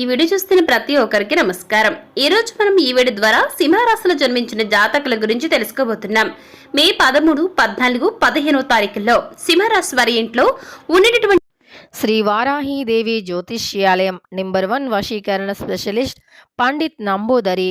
ఈ వీడియో చూస్తున్న ప్రతి ఒక్కరికి నమస్కారం. ఈ రోజు మనం ఈ వీడియో ద్వారా సింహరాశిలో జన్మించిన జాతకుల గురించి తెలుసుకోబోతున్నాం. మే పదమూడు పద్నాలుగు పదిహేనవ తారీఖుల్లో సింహరాశి వారి ఇంట్లో ఉండేటటువంటి శ్రీ వారాహీదేవి జ్యోతిష్యాలయం నెంబర్ వన్ వశీకరణ స్పెషలిస్ట్ పండిత్ నంబూదరి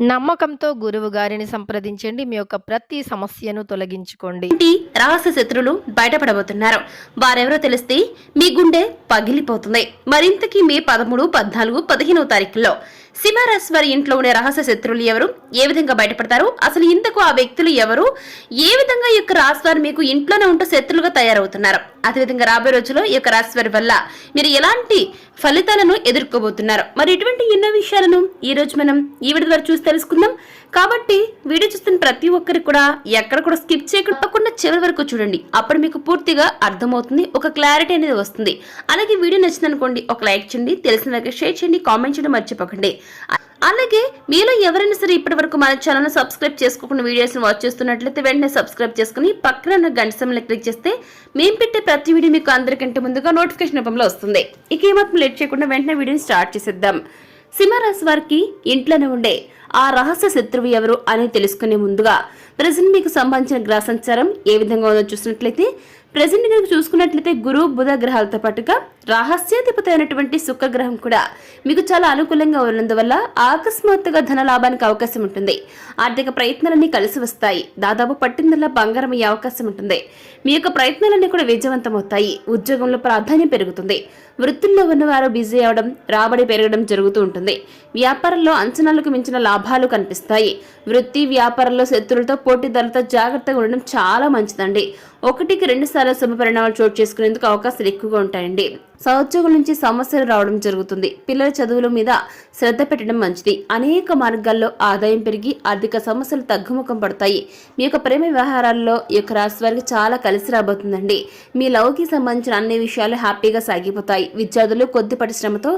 నమ్మకంతో గురువు గారిని సంప్రదించండి. మీ యొక్క ప్రతి సమస్యను తొలగించుకోండి. రహస్య శత్రులు బయటపడబోతున్నారు. వారెవరో తెలిస్తే మీ గుండె పగిలిపోతుంది. మరింతకీ మే పదమూడు పద్నాలుగు పదిహేనవ తారీఖుల్లో సింహరాశి వారి ఇంట్లో ఉండే రహస్య శత్రువులు ఎవరు? ఏ విధంగా బయటపడతారు? అసలు ఇంతకు ఆ వ్యక్తులు ఎవరు? ఏ విధంగా ఈ యొక్క రాశి వారు మీకు ఇంట్లోనే ఉంటూ శత్రులుగా తయారవుతున్నారు? అదేవిధంగా రాబోయే రోజుల్లో ఈ యొక్క రాశి వారి వల్ల మీరు ఎలాంటి ఫలితాలను ఎదుర్కోబోతున్నారు? మరి ఇటువంటి ఎన్నో విషయాలను ఈ రోజు మనం ఈ విడి ద్వారా చూసి తెలుసుకుందాం. కాబట్టి వీడియో చూస్తున్న ప్రతి ఒక్కరికి కూడా ఎక్కడ కూడా స్కిప్ చేయకుండా చివరి వరకు చూడండి. అప్పుడు మీకు పూర్తిగా అర్థమవుతుంది ఒక క్లారిటీ అనేది వస్తుంది. అలాగే వీడియో నచ్చిందనుకోండి ఒక లైక్ చేయండి తెలిసిన షేర్ చేయండి కామెంట్ చేయడం మర్చిపోకండి. అలాగే మీలో ఎవరైనా సరే ఇప్పటి వరకు మన ఛానల్ సబ్స్క్రైబ్ చేసుకోకుండా వీడియోస్ వాచ్ చేస్తున్నట్లయితే వెంటనే సబ్స్క్రైబ్ చేసుకుని పక్కన ఉన్న గంట సమయంలో క్లిక్ చేస్తే మేము పెట్టే ప్రతి వీడియో మీకు అందరికంటే ముందుగా నోటిఫికేషన్ రూపంలో వస్తుంది. ఇక ఏమాత్రం లేట్ చేయకుండా వెంటనే వీడియోని స్టార్ట్ చేసేద్దాం. సింహరాశి వారికి ఇంట్లోనే ఉండే. ఆ రహస్య శత్రువు ఎవరు అని తెలుసుకునే ముందుగా ప్రజెంట్ మీకు సంబంధించిన గ్రహ సంచారం ఏ విధంగా ఉందో చూసినట్లయితే ప్రజెంట్ కనుక చూసుకున్నట్లయితే గురు బుధ గ్రహాలతో పాటుగా రహస్యాధిపతి అయినటువంటి శుక్రగ్రహం కూడా మీకు చాలా అనుకూలంగా ఉన్నందువల్ల ఆకస్మాత్తుగా ధన లాభానికి అవకాశం ఉంటుంది. ఆర్థిక ప్రయత్నాలన్నీ కలిసి వస్తాయి. దాదాపు పట్టిందల్లా బంగారం అయ్యే అవకాశం ఉంటుంది. మీ యొక్క ప్రయత్నాలన్నీ కూడా విజయవంతమవుతాయి. ఉద్యోగంలో ప్రాధాన్యం పెరుగుతుంది. వృత్తుల్లో ఉన్నవారు బిజీ అవడం రాబడి పెరగడం జరుగుతూ ఉంటుంది. వ్యాపారంలో అంచనాలకు మించిన లాభాలు కనిపిస్తాయి. వృత్తి వ్యాపారంలో శత్రులతో పోటీదారులతో జాగ్రత్తగా ఉండడం చాలా మంచిదండి. ఒకటికి రెండు సార్లు శుభ పరిణామాలు చోటు చేసుకునేందుకు అవకాశాలు ఎక్కువగా ఉంటాయండి. సహోద్యోగుల నుంచి సమస్యలు రావడం జరుగుతుంది. పిల్లల చదువుల మీద శ్రద్ధ పెట్టడం మంచిది. అనేక మార్గాల్లో ఆదాయం పెరిగి ఆర్థిక సమస్యలు తగ్గుముఖం పడతాయి. మీ యొక్క ప్రేమ వ్యవహారాల్లో ఈ యొక్క రాశి వారికి చాలా కలిసి రాబోతుందండి. మీ లవ్కి సంబంధించిన అన్ని విషయాలు హ్యాపీగా సాగిపోతాయి. విద్యార్థులు కొద్ది పరిశ్రమతో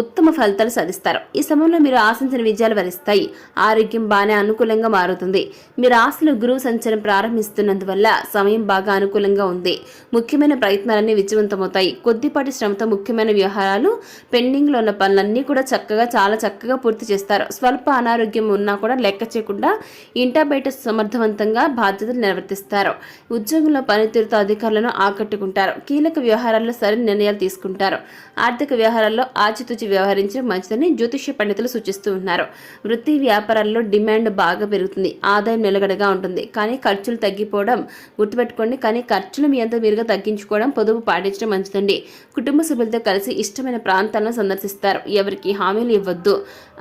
ఉత్తమ ఫలితాలు సాధిస్తారు. ఈ సమయంలో మీరు ఆశించిన విజయాలు వరిస్తాయి. ఆరోగ్యం బాగానే అనుకూలంగా మారుతుంది. మీరు ఆశలు గురువు సంచారం ప్రారంభిస్తున్నందువల్ల సమయం బాగా అనుకూలంగా ఉంది. ముఖ్యమైన ప్రయత్నాలన్నీ విజయవంతమవుతాయి. కొద్దిపాటి శ్రమతో ముఖ్యమైన వ్యవహారాలు పెండింగ్లో ఉన్న పనులన్నీ కూడా చక్కగా చాలా చక్కగా పూర్తి చేస్తారు. స్వల్ప అనారోగ్యం ఉన్నా కూడా లెక్క చేయకుండా ఇంటా బయట సమర్థవంతంగా బాధ్యతలు నిర్వర్తిస్తారు. ఉద్యోగంలో పనితీరుతో అధికారులను ఆకట్టుకుంటారు. కీలక వ్యవహారాల్లో సరైన నిర్ణయాలు తీసుకుంటారు. ఆర్థిక వ్యవహారాల్లో ఆచితూచి వ్యవహరించడం మంచిదని జ్యోతిష్య పండితులు సూచిస్తూ ఉన్నారు. వృత్తి వ్యాపారాల్లో డిమాండ్ బాగా పెరుగుతుంది. ఆదాయం నిలగడగా ఉంటుంది. కానీ ఖర్చులు తగ్గిపోవడం గుర్తుపెట్టుకోండి. కానీ ఖర్చులు మీ అంతా మీరుగా తగ్గించుకోవడం పొదుపు పాటించడం మంచిదండి. కుటుంబ సభ్యులతో కలిసి ఇష్టమైన ప్రాంతాలను సందర్శిస్తారు. ఎవరికి హామీలు ఇవ్వద్దు.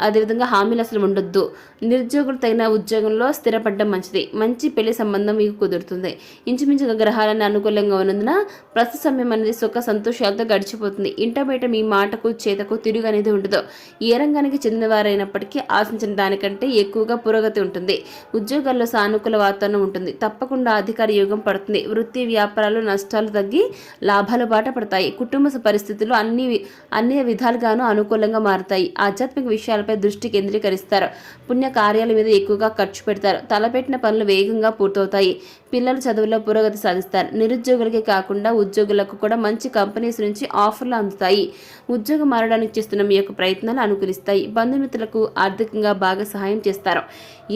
అదేవిధంగా హామీలు అసలు ఉండొద్దు. నిరుద్యోగులు తగిన ఉద్యోగంలో స్థిరపడడం మంచిది. మంచి పెళ్ళి సంబంధం మీకు కుదురుతుంది. ఇంచుమించుగా గ్రహాలను అనుకూలంగా ఉన్నందున ప్రస్తుత సమయం అనేది సుఖ సంతోషాలతో గడిచిపోతుంది. ఇంట బయట మీ మాటకు చేతకు తిరుగు అనేది ఉండదు. ఏ రంగానికి చెందినవారైనప్పటికీ ఆశించిన దానికంటే ఎక్కువగా పురోగతి ఉంటుంది. ఉద్యోగాల్లో సానుకూల వాతావరణం ఉంటుంది. తప్పకుండా అధికార యోగం పడుతుంది. వృత్తి వ్యాపార వ్యాపారాలు నష్టాలు తగ్గి లాభాలు బాట పడతాయి. కుటుంబ పరిస్థితులు అన్ని అన్ని విధాలుగాను అనుకూలంగా మారుతాయి. ఆధ్యాత్మిక విషయాలపై దృష్టి కేంద్రీకరిస్తారు. పుణ్య కార్యాల మీద ఎక్కువగా ఖర్చు పెడతారు. తలపెట్టిన పనులు వేగంగా పూర్తవుతాయి. పిల్లలు చదువులో పురోగతి సాధిస్తారు. నిరుద్యోగులకే కాకుండా ఉద్యోగులకు కూడా మంచి కంపెనీస్ నుంచి ఆఫర్లు అందుతాయి. ఉద్యోగం మారడానికి చేస్తున్న మీ యొక్క ప్రయత్నాలు అనుకూలిస్తాయి. బంధుమిత్రులకు ఆర్థికంగా బాగా సహాయం చేస్తారు.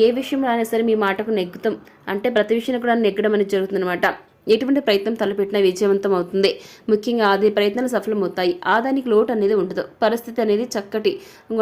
ఏ విషయంలో అయినా సరే మీ మాటకు నెగ్గుతాం. అంటే ప్రతి విషయంలో కూడా నెగ్గడం అనేది జరుగుతుందన్నమాట. ఎటువంటి ప్రయత్నం తలపెట్టినా విజయవంతం అవుతుంది. ముఖ్యంగా ఆదాయ ప్రయత్నాలు సఫలమవుతాయి. ఆదాయానికి లోటు అనేది ఉండదు. పరిస్థితి అనేది చక్కటి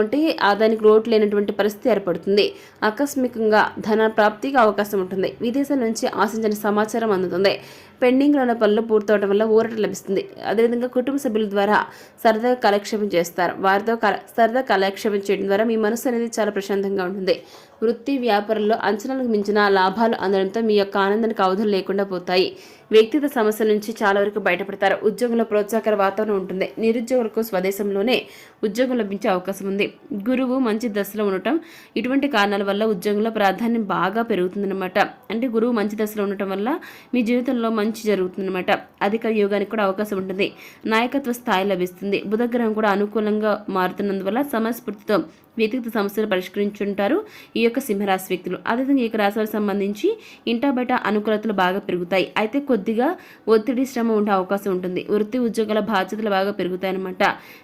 అంటే ఆదాయానికి లోటు లేనటువంటి పరిస్థితి ఏర్పడుతుంది. ఆకస్మికంగా ధన ప్రాప్తికి అవకాశం ఉంటుంది. విదేశాల నుంచి ఆశించిన సమాచారం అందుతుంది. పెండింగ్లో ఉన్న పనులు పూర్తవడం వల్ల ఊరట లభిస్తుంది. అదేవిధంగా కుటుంబ సభ్యుల ద్వారా సరదాగా కాలక్షేపం చేస్తారు. వారితో కల సరదా కాలక్షేపం చేయడం ద్వారా మీ మనసు అనేది చాలా ప్రశాంతంగా ఉంటుంది. వృత్తి వ్యాపారంలో అంచనాలకు మించిన లాభాలు అందడంతో మీ యొక్క ఆనందానికి అవధులు లేకుండా పోతాయి. వ్యక్తిగత సమస్యల నుంచి చాలా వరకు బయటపడతారు. ఉద్యోగంలో ప్రోత్సాహకర వాతావరణం ఉంటుంది. నిరుద్యోగులకు స్వదేశంలోనే ఉద్యోగం లభించే అవకాశం ఉంది. గురువు మంచి దశలో ఉండటం ఇటువంటి కారణాల వల్ల ఉద్యోగంలో ప్రాధాన్యం బాగా పెరుగుతుందన్నమాట. అంటే గురువు మంచి దశలో ఉండటం వల్ల మీ జీవితంలో మంచి జరుగుతుందన్నమాట. అధిక యోగానికి కూడా అవకాశం ఉంటుంది. నాయకత్వ స్థాయి లభిస్తుంది. బుధగ్రహం కూడా అనుకూలంగా మారుతున్నందువల్ల సమస్ఫూర్తితో వ్యక్తిగత సమస్యలు పరిష్కరించుంటారు. ఈ యొక్క సింహరాశి వ్యక్తులు. అదేవిధంగా ఈ యొక్క రాశి సంబంధించి ఇంటా బయట అనుకూలతలు బాగా పెరుగుతాయి. అయితే కొద్దిగా ఒత్తిడి శ్రమ ఉండే అవకాశం ఉంటుంది. వృత్తి ఉద్యోగాల బాధ్యతలు బాగా పెరుగుతాయి అన్నమాట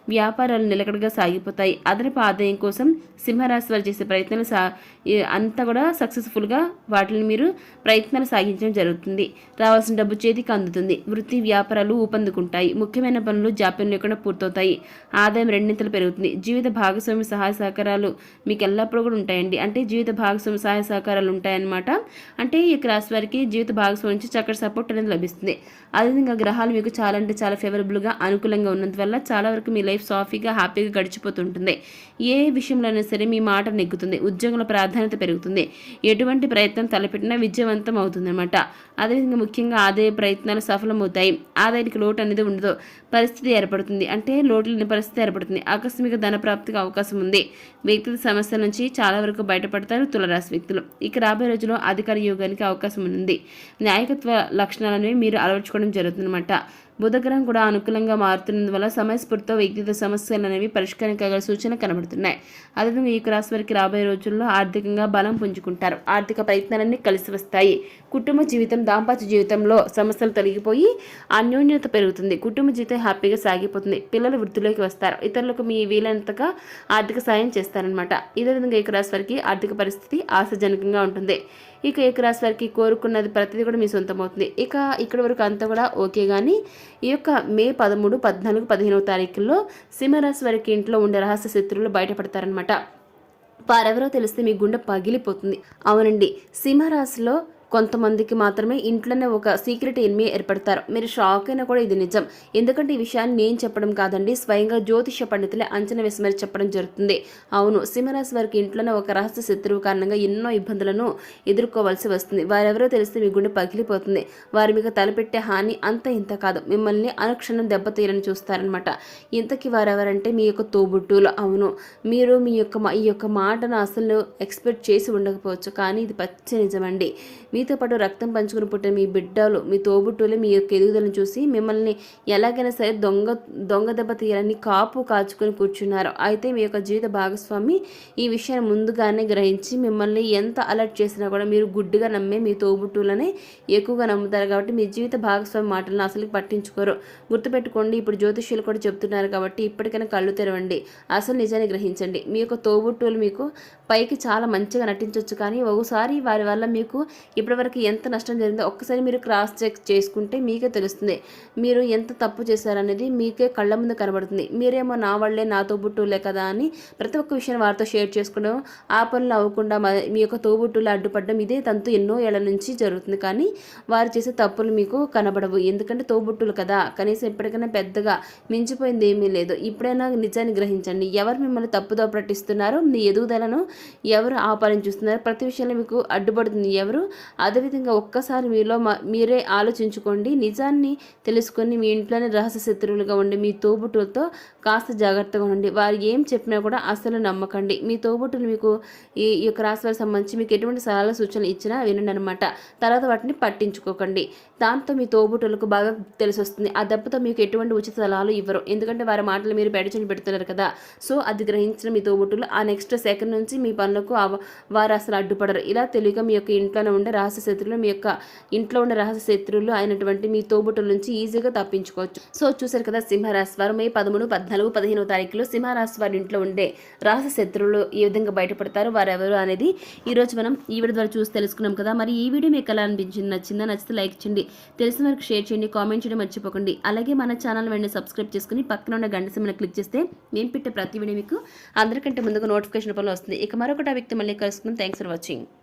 వ్యాపారాలు నిలకడగా సాగిపోతాయి. అదనపు ఆదాయం కోసం సింహరాశి వారు చేసే ప్రయత్నాలు సా అంతా కూడా సక్సెస్ఫుల్గా వాటిని మీరు ప్రయత్నాలు సాగించడం జరుగుతుంది. రావాల్సిన డబ్బు చేతికి అందుతుంది. వృత్తి వ్యాపారాలు ఊపందుకుంటాయి. ముఖ్యమైన పనులు జాప్యం లేకుండా పూర్తవుతాయి. ఆదాయం రెండింతలు పెరుగుతుంది. జీవిత భాగస్వామి సహాయ సహకారాలు మీకు ఎల్లప్పుడూ కూడా ఉంటాయండి. అంటే జీవిత భాగస్వామి సహాయ సహకారాలు ఉంటాయన్నమాట. అంటే ఈ యొక్క రాశి వారికి జీవిత భాగస్వామి నుంచి చక్కటి సపోర్ట్ అనేది లభిస్తుంది. అదేవిధంగా గ్రహాలు మీకు చాలా అంటే చాలా ఫేవరబుల్గా అనుకూలంగా ఉన్నందువల్ల చాలా వరకు మీ లైఫ్ సాఫీగా హ్యాపీగా గడిచిపోతుంటుంది. ఏ విషయంలో అయినా సరే మీ మాట నెగ్గుతుంది. ఉద్యోగంలో ప్రాధాన్యత పెరుగుతుంది. ఎటువంటి ప్రయత్నం తలపెట్టినా విజయవంతం అవుతుంది అనమాట అదేవిధంగా ముఖ్యంగా ఆదాయ ప్రయత్నాలు సఫలమవుతాయి. ఆదాయానికి లోటు అనేది ఉండదు. పరిస్థితి ఏర్పడుతుంది. అంటే లోటు లేని పరిస్థితి ఏర్పడుతుంది. ఆకస్మిక ధన ప్రాప్తికి అవకాశం ఉంది. వ్యక్తిగత సమస్యల నుంచి చాలా వరకు బయటపడతారు తులరాశి వ్యక్తులు. ఇక రాబోయే రోజుల్లో అధికార యోగానికి అవకాశం ఉంది. నాయకత్వ లక్షణాలను మీరు అలవర్చుకోవడం జరుగుతుందన్నమాట. బుధగ్రహం కూడా అనుకూలంగా మారుతున్నందువల్ల సమయస్ఫూర్తితో వ్యక్తిగత సమస్యలు అనేవి పరిష్కరించగల సూచన కనబడుతున్నాయి. అదేవిధంగా ఈ రాశి వారికి రాబోయే రోజుల్లో ఆర్థికంగా బలం పుంజుకుంటారు. ఆర్థిక ప్రయత్నాలన్నీ కలిసి వస్తాయి. కుటుంబ జీవితం దాంపత్య జీవితంలో సమస్యలు తొలగిపోయి అన్యోన్యత పెరుగుతుంది. కుటుంబ జీవితం హ్యాపీగా సాగిపోతుంది. పిల్లలు వృద్ధిలోకి వస్తారు. ఇతరులకు మీ వీలైనంతగా ఆర్థిక సాయం చేస్తారనమాట ఇదే విధంగా ఈ రాశి వారికి ఆర్థిక పరిస్థితి ఆశాజనకంగా ఉంటుంది. ఇక ఏక రాశి వారికి కోరుకున్నది ప్రతిదీ కూడా మీ సొంతం అవుతుంది ఇక ఇక్కడ వరకు అంతా కూడా ఓకే కానీ ఈ యొక్క మే పదమూడు పద్నాలుగు పదిహేనవ తారీఖుల్లో సింహరాశి వారికి ఇంట్లో ఉండే రహస్య శత్రువులు బయటపడతారనమాట వారెవరో తెలిస్తే మీ గుండె పగిలిపోతుంది. అవునండి సింహరాశిలో కొంతమందికి మాత్రమే ఇంట్లోనే ఒక సీక్రెట్ ఎనిమి ఏర్పడతారు. మీరు షాక్ అయినా కూడా ఇది నిజం. ఎందుకంటే ఈ విషయాన్ని నేను చెప్పడం కాదండి స్వయంగా జ్యోతిష పండితులే అంచనా వేసి మరి చెప్పడం జరుగుతుంది. అవును సింహరాశి వారికి ఇంట్లోనే ఒక రహస్య శత్రువు కారణంగా ఎన్నో ఇబ్బందులను ఎదుర్కోవాల్సి వస్తుంది. వారెవరో తెలిస్తే మీ గుండె పగిలిపోతుంది. వారి మీకు తలపెట్టే హాని అంత ఇంత కాదు. మిమ్మల్ని అనుక్షణం దెబ్బతీయాలని చూస్తారనమాట ఇంతకీ వారెవరంటే మీ యొక్క తోబుట్టులు అవును మీరు మీ యొక్క మా- ఈ యొక్క మాటను అసలు ఎక్స్పెక్ట్ చేసి ఉండకపోవచ్చు. కానీ ఇది పచ్చి నిజమండి. మీతో పాటు రక్తం పంచుకుని పుట్టిన మీ బిడ్డలు మీ తోబుట్టులే మీ యొక్క ఎదుగుదలను చూసి మిమ్మల్ని ఎలాగైనా సరే దొంగ దొంగ దెబ్బ తీయాలని కాపు కాచుకొని కూర్చున్నారు. అయితే మీ యొక్క జీవిత భాగస్వామి ఈ విషయాన్ని ముందుగానే గ్రహించి మిమ్మల్ని ఎంత అలర్ట్ చేసినా కూడా మీరు గుడ్డుగా నమ్మే మీ తోబుట్టులనే ఎక్కువగా నమ్ముతారు కాబట్టి మీ జీవిత భాగస్వామి మాటలను అసలు పట్టించుకోరు. గుర్తుపెట్టుకోండి ఇప్పుడు జ్యోతిష్యులు కూడా చెప్తున్నారు కాబట్టి ఇప్పటికైనా కళ్ళు తెరవండి అసలు నిజాన్ని గ్రహించండి. మీ యొక్క తోబుట్టువులు మీకు పైకి చాలా మంచిగా నటించవచ్చు కానీ ఒకసారి వారి వల్ల మీకు ఇప్పుడు ఇప్పటివరకు ఎంత నష్టం జరిగిందో ఒక్కసారి మీరు క్రాస్ చెక్ చేసుకుంటే మీకే తెలుస్తుంది. మీరు ఎంత తప్పు చేశారనేది మీకే కళ్ళ ముందు కనబడుతుంది. మీరేమో నా వాళ్ళే నా తోబుట్టులే కదా అని ప్రతి ఒక్క విషయాన్ని వారితో షేర్ చేసుకోవడం ఆ పనులు అవ్వకుండా మీ యొక్క తోబుట్టులు అడ్డుపడడం ఇదే తంతు ఎన్నో ఏళ్ళ నుంచి జరుగుతుంది. కానీ వారు చేసే తప్పులు మీకు కనబడవు. ఎందుకంటే తోబుట్టులు కదా. కనీసం ఎప్పటికైనా పెద్దగా మించిపోయింది ఏమీ లేదు. ఇప్పుడైనా నిజాన్ని గ్రహించండి. ఎవరు మిమ్మల్ని తప్పుదో పట్టిస్తున్నారో మీ ఎదుగుదలను ఎవరు ఆపాలని చూస్తున్నారు? ప్రతి విషయంలో మీకు అడ్డుపడుతుంది. ఎవరు అదేవిధంగా ఒక్కసారి మీలో మీరే ఆలోచించుకోండి. నిజాన్ని తెలుసుకొని మీ ఇంట్లోనే రహస్య శత్రువులుగా ఉండి మీ తోబుట్టులతో కాస్త జాగ్రత్తగా ఉండండి. వారు ఏం చెప్పినా కూడా అసలు నమ్మకండి. మీ తోబుట్టులు మీకు ఈ యొక్క రాశి వారికి సంబంధించి మీకు ఎటువంటి సలహాలు సూచనలు ఇచ్చినా వినండి అనమాట తర్వాత వాటిని పట్టించుకోకండి. దాంతో మీ తోబుట్టులకు బాగా తెలిసి వస్తుంది ఆ దెబ్బతో మీకు ఎటువంటి ఉచిత సలహాలు ఇవ్వరు. ఎందుకంటే వారి మాటలు మీరు పెడచని పెడుతున్నారు కదా. సో అది గ్రహించిన మీ తోబుట్టులు ఆ నెక్స్ట్ సెకండ్ నుంచి మీ పనులకు వారు అసలు అడ్డుపడరు. ఇలా తెలివిగా మీ యొక్క ఇంట్లోనే ఉండే రహస్య శత్రువులు మీ యొక్క ఇంట్లో ఉన్న రహస్య శత్రువులు అయినటువంటి మీ తోబుట్టుల నుంచి ఈజీగా తప్పించుకోవచ్చు. సో చూసారు కదా సింహరాశి వారు మే పదమూడు పద్నాలుగు పదిహేనవ తారీఖులో సింహరాశి వారి ఇంట్లో ఉండే రహస్య శత్రువులు ఏ విధంగా బయటపడతారు వారెవరు అనేది ఈ రోజు మనం ఈ వీడియో ద్వారా చూసి తెలుసుకున్నాం కదా. మరి ఈ వీడియో మీకు ఎలా అనిపించింది నచ్చిందా? నచ్చితే లైక్ చేయండి. తెలిసిన వరకు షేర్ చేయండి కామెంట్ చేయడం మర్చిపోకండి. అలాగే మన ఛానల్ వెంటనే సబ్స్క్రైబ్ చేసుకుని పక్కన ఉన్న గంట సమయంలో క్లిక్ చేస్తే మేము పెట్టే ప్రతి వీడియో మీకు అందరికంటే ముందుగా నోటిఫికేషన్ పనులు వస్తుంది. ఇక మరొక టాపిక్తో మళ్ళీ కలుసుకుందాం. Thanks for watching.